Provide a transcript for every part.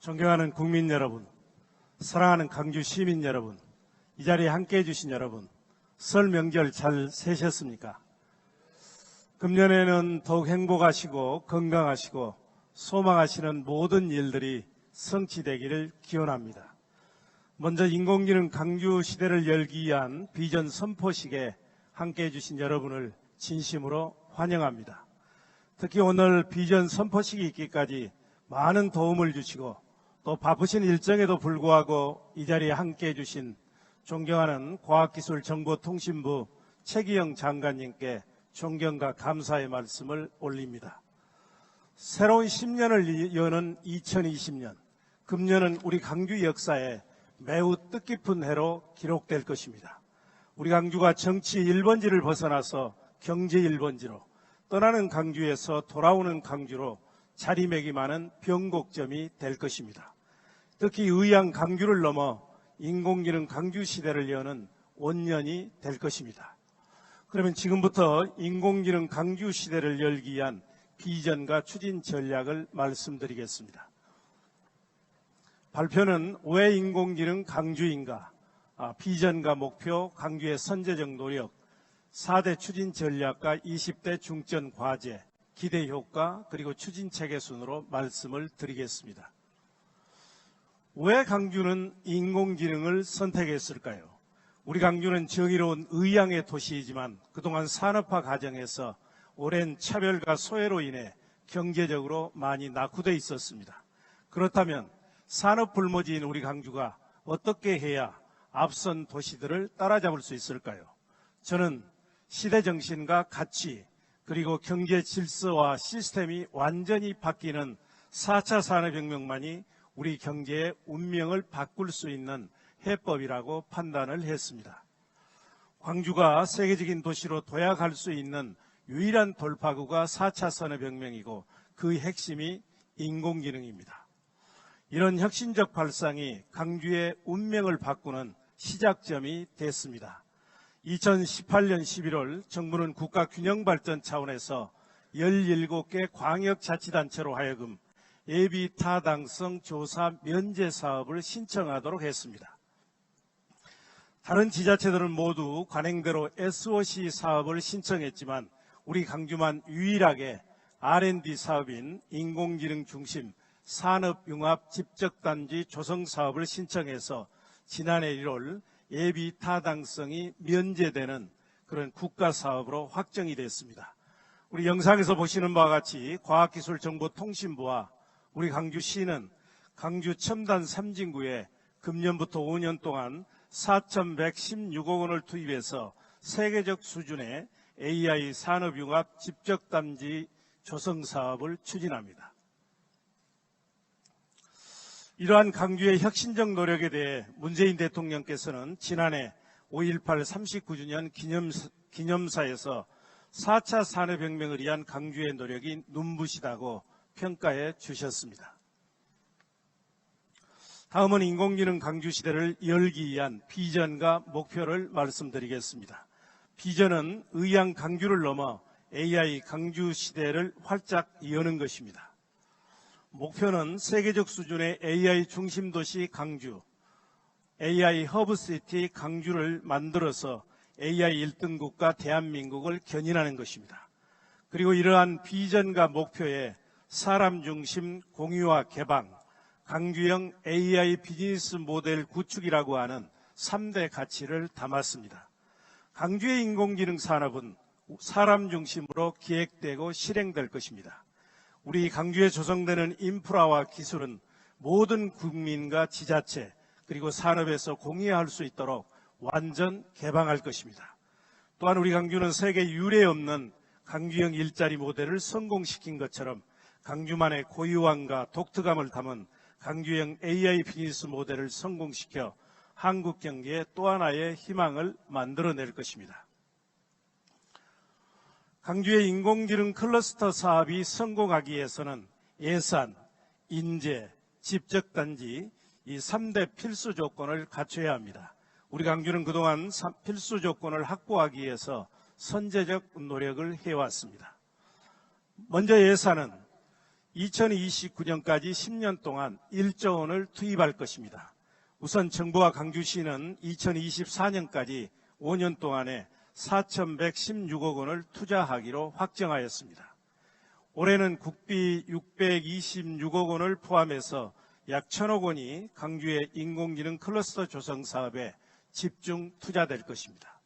존경하는 국민 여러분, 사랑하는 강주 시민 여러분, 이 자리에 함께 해 주신 여러분, 설 명절 잘 세셨습니까? 금년에는 더욱 행복하시고 건강하시고 소망하시는 모든 일들이 성취되기를 기원합니다. 먼저 인공지능 강주 시대를 열기 위한 비전 선포식에 함께 해 주신 여러분을 진심으로 환영합니다. 특히 오늘 비전 선포식이 있기까지 많은 도움을 주시고 또 바쁘신 일정에도 불구하고 이 자리에 함께 해 주신 존경하는 과학기술정보통신부 최기영 장관님께 존경과 감사의 말씀을 올립니다. 새로운 10년을 여는 2020년, 금년은 우리 강주 역사에 매우 뜻깊은 해로 기록될 것입니다. 우리 강주가 정치 1번지를 벗어나서 경제 1번지로 떠나는 강주에서 돌아오는 강주로 자리매김하는 변곡점이 될 것입니다. 특히 의향 강주를 넘어 인공지능 강주 시대를 여는 원년이 될 것입니다. 그러면 지금부터 인공지능 강주 시대를 열기 위한 비전과 추진 전략을 말씀드리겠습니다. 발표는 왜 인공지능 강주인가, 아, 비전과 목표, 강주의 선제적 노력, 4대 추진 전략과 20대 중점 과제, 기대 효과, 그리고 추진 체계 순으로 말씀을 드리겠습니다. 왜 강주는 인공지능을 선택했을까요? 우리 강주는 정의로운 의향의 도시이지만 그동안 산업화 과정에서 오랜 차별과 소외로 인해 경제적으로 많이 낙후돼 있었습니다. 그렇다면 산업 불모지인 우리 강주가 어떻게 해야 앞선 도시들을 따라잡을 수 있을까요? 저는 시대 정신과 가치 그리고 경제 질서와 시스템이 완전히 바뀌는 4차 산업혁명만이 우리 경제의 운명을 바꿀 수 있는 해법이라고 판단을 했습니다. 광주가 세계적인 도시로 도약할 수 있는 유일한 돌파구가 4차 산업혁명이고 그 핵심이 인공지능입니다. 이런 혁신적 발상이 강주의 운명을 바꾸는 시작점이 됐습니다. 2018년 11월 정부는 국가균형발전 차원에서 17개 광역자치단체로 하여금 예비 타당성 조사 면제 사업을 신청하도록 했습니다. 다른 지자체들은 모두 관행대로 SOC 사업을 신청했지만 우리 강주만 유일하게 R&D 사업인 인공지능 중심 산업융합 집적단지 조성 사업을 신청해서 지난해 1월 예비 타당성이 면제되는 그런 국가 사업으로 확정이 됐습니다. 우리 영상에서 보시는 바와 같이 과학기술정보통신부와 우리 강주시는 강주 첨단 삼진구에 금년부터 5년 동안 4,116억 원을 투입해서 세계적 수준의 AI 산업융합 집적단지 조성 사업을 추진합니다. 이러한 강주의 혁신적 노력에 대해 문재인 대통령께서는 지난해 5.18 39주년 기념사, 에서 4차 산업혁명을 위한 강주의 노력이 눈부시다고 평가해 주셨습니다. 다음은 인공지능 강주 시대를 열기 위한 비전과 목표를 말씀드리겠습니다. 비전은 의향 강주를 넘어 AI 강주 시대를 활짝 여는 것입니다. 목표는 세계적 수준의 AI 중심 도시 강주, AI 허브시티 강주를 만들어서 AI 1등 국가 대한민국을 견인하는 것입니다. 그리고 이러한 비전과 목표에 사람 중심 공유와 개방, 강주형 AI 비즈니스 모델 구축이라고 하는 3대 가치를 담았습니다. 강주의 인공지능 산업은 사람 중심으로 기획되고 실행될 것입니다. 우리 강주에 조성되는 인프라와 기술은 모든 국민과 지자체 그리고 산업에서 공유할 수 있도록 완전 개방할 것입니다. 또한 우리 강주는 세계 유례 없는 강주형 일자리 모델을 성공시킨 것처럼 강주만의 고유함과 독특함을 담은 강주형 AI 비즈니스 모델을 성공시켜 한국 경제의 또 하나의 희망을 만들어낼 것입니다. 강주의 인공지능 클러스터 사업이 성공하기 위해서는 예산, 인재, 집적단지 이 3대 필수 조건을 갖춰야 합니다. 우리 강주는 그동안 필수 조건을 확보하기 위해서 선제적 노력을 해왔습니다. 먼저 예산은 2029년까지 10년 동안 1조 원을 투입할 것입니다. 우선 정부와 강주시는 2024년까지 5년 동안에 4,116억 원을 투자하기로 확정하였습니다. 올해는 국비 626억 원을 포함해서 약 1,000억 원이 강주의 인공지능 클러스터 조성 사업에 집중 투자될 것입니다.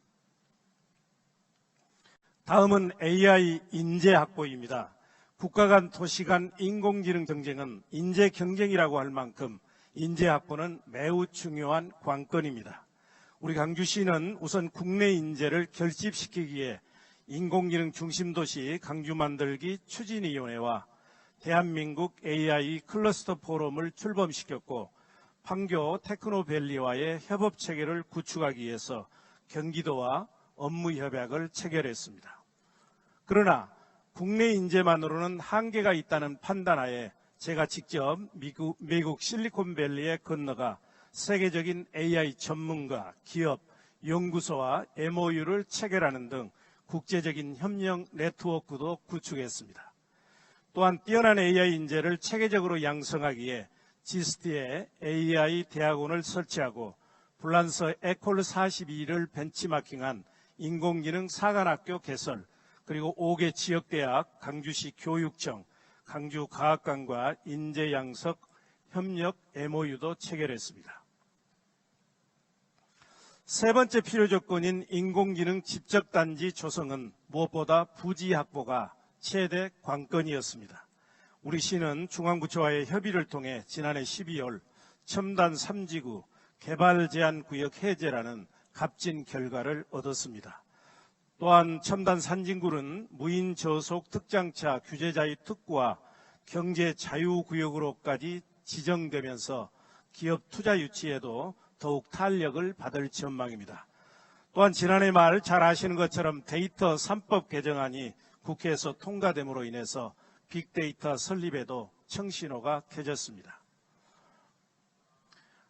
다음은 AI 인재 확보입니다. 국가 간 도시 간 인공지능 경쟁은 인재 경쟁이라고 할 만큼 인재 확보는 매우 중요한 관건입니다. 우리 강주시는 우선 국내 인재를 결집시키기에 인공지능 중심 도시 강주 만들기 추진위원회와 대한민국 AI 클러스터 포럼을 출범시켰고 판교 테크노밸리와의 협업 체계를 구축하기 위해서 경기도와 업무 협약을 체결했습니다. 그러나 국내 인재만으로는 한계가 있다는 판단하에 제가 직접 미국, 미국 실리콘밸리에 건너가 세계적인 AI 전문가, 기업, 연구소와 MOU를 체결하는 등 국제적인 협력 네트워크도 구축했습니다. 또한 뛰어난 AI 인재를 체계적으로 양성하기에 지스트에 AI 대학원을 설치하고 불란서 에콜 42를 벤치마킹한 인공지능 사관학교 개설, 그리고 5개 지역대학, 강주시 교육청, 강주과학관과 인재양석 협력 MOU도 체결했습니다. 세 번째 필요 조건인 인공지능 집적단지 조성은 무엇보다 부지 확보가 최대 관건이었습니다. 우리 시는 중앙부처와의 협의를 통해 지난해 12월 첨단 3지구 개발 제한 구역 해제라는 값진 결과를 얻었습니다. 또한 첨단 산진구는 무인 저속 특장차 규제자의 특구와 경제 자유구역으로까지 지정되면서 기업 투자 유치에도 더욱 탄력을 받을 전망입니다. 또한 지난해 말 잘 아시는 것처럼 데이터 3법 개정안이 국회에서 통과됨으로 인해서 빅데이터 설립에도 청신호가 켜졌습니다.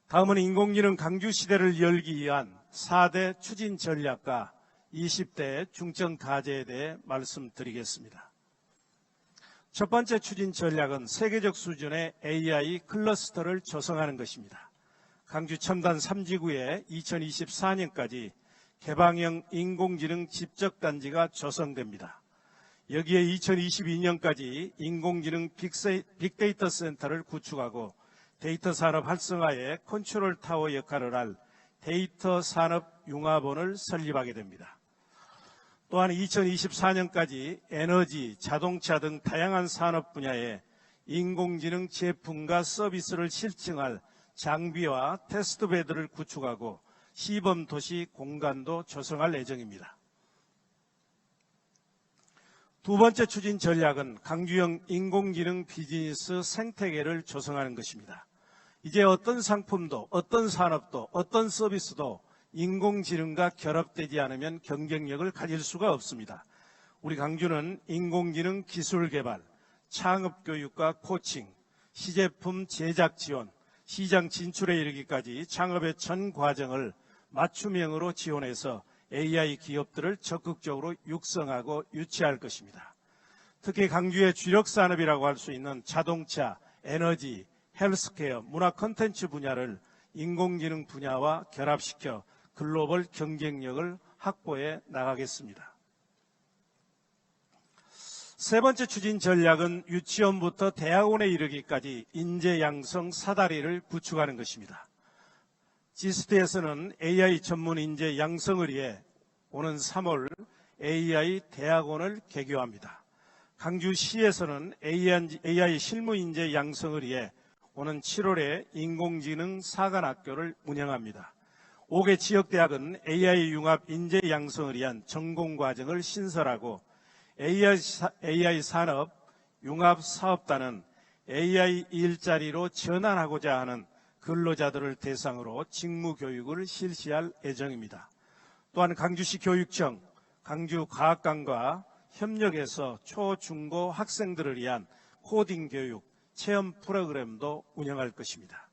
다음은 인공지능 강주 시대를 열기 위한 4대 추진 전략과 20대 중점 과제에 대해 말씀드리겠습니다. 첫 번째 추진 전략은 세계적 수준의 AI 클러스터를 조성하는 것입니다. 강주 첨단 3지구에 2024년까지 개방형 인공지능 집적단지가 조성됩니다. 여기에 2022년까지 인공지능 빅데이터 센터를 구축하고 데이터 산업 활성화에 컨트롤 타워 역할을 할 데이터 산업 융합원을 설립하게 됩니다. 또한 2024년까지 에너지, 자동차 등 다양한 산업 분야에 인공지능 제품과 서비스를 실증할 장비와 테스트 베드를 구축하고 시범 도시 공간도 조성할 예정입니다. 두 번째 추진 전략은 강주형 인공지능 비즈니스 생태계를 조성하는 것입니다. 이제 어떤 상품도 어떤 산업도 어떤 서비스도 인공지능과 결합되지 않으면 경쟁력을 가질 수가 없습니다. 우리 강주는 인공지능 기술 개발, 창업 교육과 코칭, 시제품 제작 지원, 시장 진출에 이르기까지 창업의 전 과정을 맞춤형으로 지원해서 AI 기업들을 적극적으로 육성하고 유치할 것입니다. 특히 강주의 주력 산업이라고 할 수 있는 자동차, 에너지, 헬스케어, 문화 콘텐츠 분야를 인공지능 분야와 결합시켜 글로벌 경쟁력을 확보해 나가겠습니다. 세 번째 추진 전략은 유치원부터 대학원에 이르기까지 인재 양성 사다리를 구축하는 것입니다. 지스트에서는 AI 전문 인재 양성을 위해 오는 3월 AI 대학원을 개교합니다. 강주시에서는 AI 실무 인재 양성을 위해 오는 7월에 인공지능 사관학교를 운영합니다. 5개 지역대학은 AI 융합 인재 양성을 위한 전공과정을 신설하고 AI, AI 산업 융합 사업단은 AI 일자리로 전환하고자 하는 근로자들을 대상으로 직무 교육을 실시할 예정입니다. 또한 강주시 교육청, 강주과학관과 협력해서 초, 중고 학생들을 위한 코딩 교육, 체험 프로그램도 운영할 것입니다.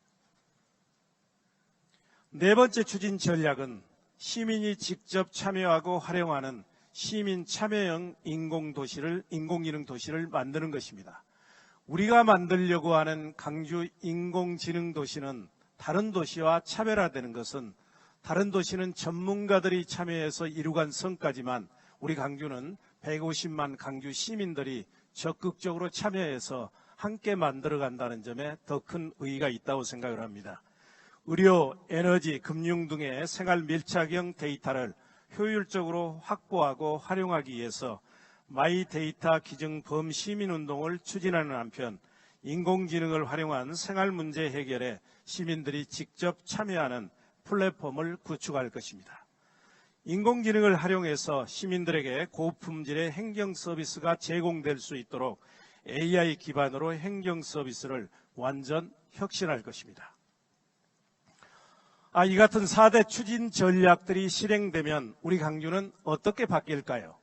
네 번째 추진 전략은 시민이 직접 참여하고 활용하는 시민 참여형 인공도시를, 인공지능 도시를 만드는 것입니다. 우리가 만들려고 하는 강주 인공지능 도시는 다른 도시와 차별화되는 것은 다른 도시는 전문가들이 참여해서 이루간 성과지만 우리 강주는 150만 강주 시민들이 적극적으로 참여해서 함께 만들어간다는 점에 더 큰 의의가 있다고 생각을 합니다. 의료, 에너지, 금융 등의 생활 밀착형 데이터를 효율적으로 확보하고 활용하기 위해서 마이 데이터 기증 범 시민 운동을 추진하는 한편 인공지능을 활용한 생활 문제 해결에 시민들이 직접 참여하는 플랫폼을 구축할 것입니다. 인공지능을 활용해서 시민들에게 고품질의 행정 서비스가 제공될 수 있도록 AI 기반으로 행정 서비스를 완전 혁신할 것입니다. 아, 이 같은 4대 추진 전략들이 실행되면 우리 강주는 어떻게 바뀔까요?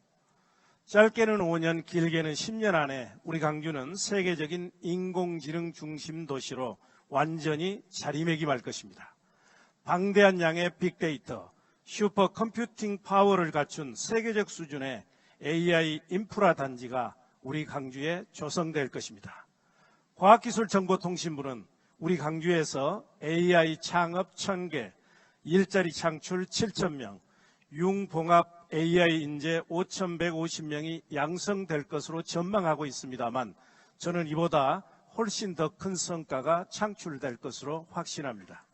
짧게는 5년, 길게는 10년 안에 우리 강주는 세계적인 인공지능 중심 도시로 완전히 자리매김할 것입니다. 방대한 양의 빅데이터, 슈퍼 컴퓨팅 파워를 갖춘 세계적 수준의 AI 인프라 단지가 우리 강주에 조성될 것입니다. 과학기술정보통신부는 우리 강주에서 AI 창업 1000개, 일자리 창출 7000명, 융봉합 AI 인재 5150명이 양성될 것으로 전망하고 있습니다만 저는 이보다 훨씬 더 큰 성과가 창출될 것으로 확신합니다.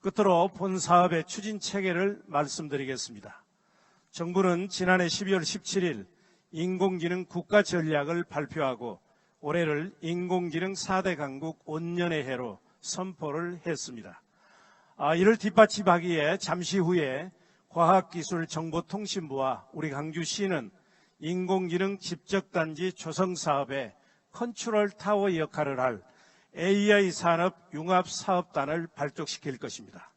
끝으로 본 사업의 추진 체계를 말씀드리겠습니다. 정부는 지난해 12월 17일 인공지능 국가 전략을 발표하고 올해를 인공지능 4대 강국 5년의 해로 선포를 했습니다. 아, 이를 뒷받침하기에 잠시 후에 과학기술정보통신부와 우리 강주시는 인공지능 집적단지 조성 사업에 컨트롤 타워 역할을 할 AI 산업 융합 사업단을 발족시킬 것입니다.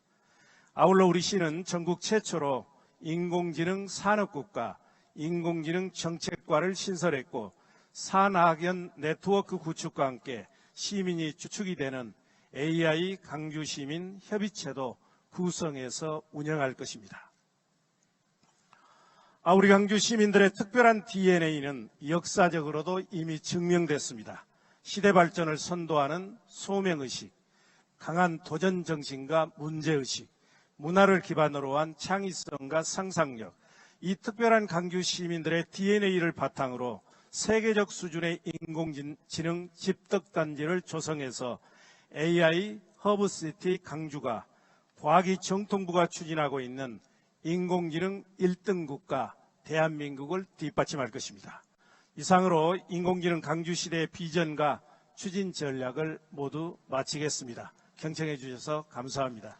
아울러 우리 시는 전국 최초로 인공지능 산업국가 인공지능 정책과를 신설했고 산학연 네트워크 구축과 함께 시민이 주축이 되는 AI 강주 시민 협의체도 구성해서 운영할 것입니다. 아, 우리 강주 시민들의 특별한 DNA는 역사적으로도 이미 증명됐습니다. 시대 발전을 선도하는 소명의식, 강한 도전 정신과 문제의식, 문화를 기반으로 한 창의성과 상상력, 이 특별한 강주 시민들의 DNA를 바탕으로 세계적 수준의 인공지능 집덕단지를 조성해서 AI 허브시티 강주가 과학이 정통부가 추진하고 있는 인공지능 1등 국가 대한민국을 뒷받침할 것입니다. 이상으로 인공지능 강주 시대의 비전과 추진 전략을 모두 마치겠습니다. 경청해 주셔서 감사합니다.